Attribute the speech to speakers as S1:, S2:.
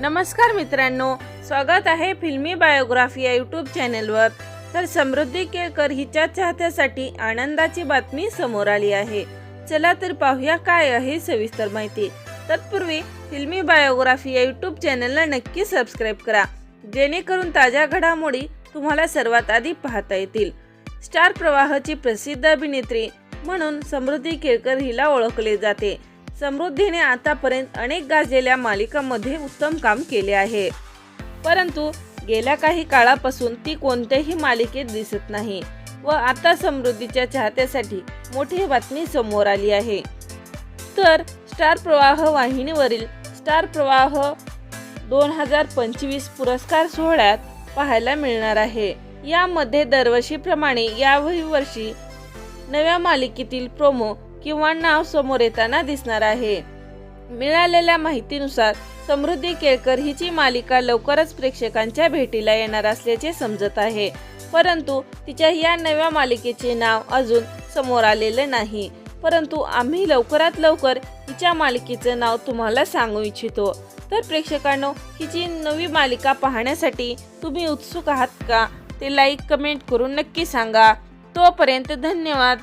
S1: नमस्कार मित्रांनो स्वागत आहे फिल्मी बायोग्राफी या यूट्यूब चॅनेलवर. तर समृद्धी केळकर हिच्या चाहत्यासाठी आनंदाची बातमी समोर आली आहे. चला तर पाहूया काय आहे सविस्तर माहिती. तत्पूर्वी फिल्मी बायोग्राफी या यूट्यूब चॅनलला नक्की सबस्क्राईब करा. जेणेकरून ताज्या घडामोडी तुम्हाला सर्वात आधी पाहता येतील. स्टार प्रवाहाची प्रसिद्ध अभिनेत्री म्हणून समृद्धी केळकर हिला ओळखले जाते. समृद्धीने आतापर्यंत अनेक गाजलेल्या मालिकांमध्ये उत्तम काम केले आहे. परंतु गेल्या काही काळापासून ती कोणत्याही मालिकेत दिसत नाही व आता समृद्धीच्या चाहत्यासाठी मोठी बातमी समोर आली आहे. तर स्टार प्रवाह वाहिनीवरील स्टार प्रवाह दोन हजार पंचवीस पुरस्कार सोहळ्यात पाहायला मिळणार आहे. यामध्ये दरवर्षीप्रमाणे याही वर्षी नव्या मालिकेतील प्रोमो किंवा नाव समोर येताना दिसणार आहे. मिळालेल्या माहितीनुसार समृद्धी केळकर हिची मालिका लवकरच प्रेक्षकांच्या भेटीला येणार असल्याचे समजत आहे. परंतु तिच्या या नव्या मालिकेचे नाव अजून समोर आलेले नाही. परंतु आम्ही लवकरात लवकर हिच्या मालिकेचं नाव तुम्हाला सांगू इच्छितो. तर प्रेक्षकांनो हिची नवी मालिका पाहण्यासाठी तुम्ही उत्सुक आहात का? ते लाईक कमेंट करून नक्की सांगा. तोपर्यंत धन्यवाद.